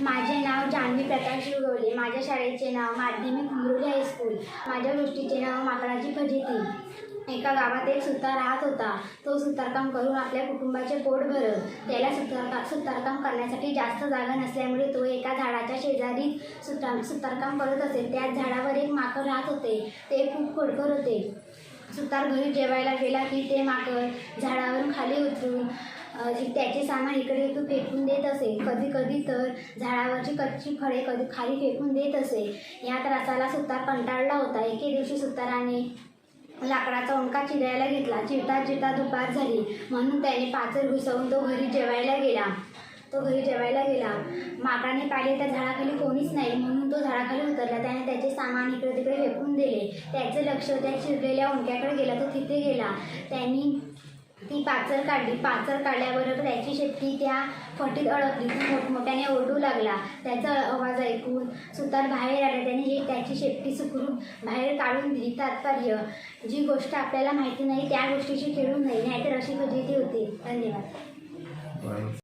माझे नाव जान्हवी प्रकाश रुगवले माझ्या शाळेचे नाव माध्यमिक मुरुडी हायस्कूल माझ्या गोष्टीचे नाव माकडाची फजिती. एका गावात एक सुतार राहत होता. तो सुतारकाम करून आपल्या कुटुंबाचे पोट भरत. त्याला सुतारका सुतारकाम करण्यासाठी जास्त जागा नसल्यामुळे तो एका झाडाच्या शेजारी सुतार सुतारकाम करत असे. त्याच झाडावर एक माकड राहत होते. ते खूप खोडकर होते. सुतार घरी जेवायला गेला की ते माकड झाडावरून खाली उतरून त्याचे सामान इकडे तू फेकून देत असे. कधी कधी तर झाडावरची कच्ची फळे कधी खाली फेकून देत असे. या त्रासाला सुतार कंटाळला होता. एके दिवशी सुताराने लाकडाचा ओंका चिरायला घेतला. चिरता चिरता दुपार झाली. म्हणून त्याने पाचर घुसवून तो घरी जेवायला गेला. तो घरी जेवायला गेला. माकडाने पाहिले त्या झाडाखाली कोणीच नाही. म्हणून तो झाडाखाली उतरला. त्याने त्याचे सामान इकडे तिकडे फेकून दिले. त्याचे लक्ष त्या चिरलेल्या ओंक्याकडे गेला. तो तिथे गेला. त्यांनी ती पाचर काढली. पाचर काढल्याबरोबर त्याची शेपटी त्या फटीत अडकली. ती मोठमोठ्याने ओरडू लागला. त्याचा आवाज ऐकून सुतार बाहेर आला. त्याने ही त्याची शेपटी सुकरून बाहेर काढून दिली. तात्पर्य जी गोष्ट आपल्याला माहिती नाही त्या गोष्टीशी खेळू नये. नाहीतर अशी पद्धती होते. धन्यवाद.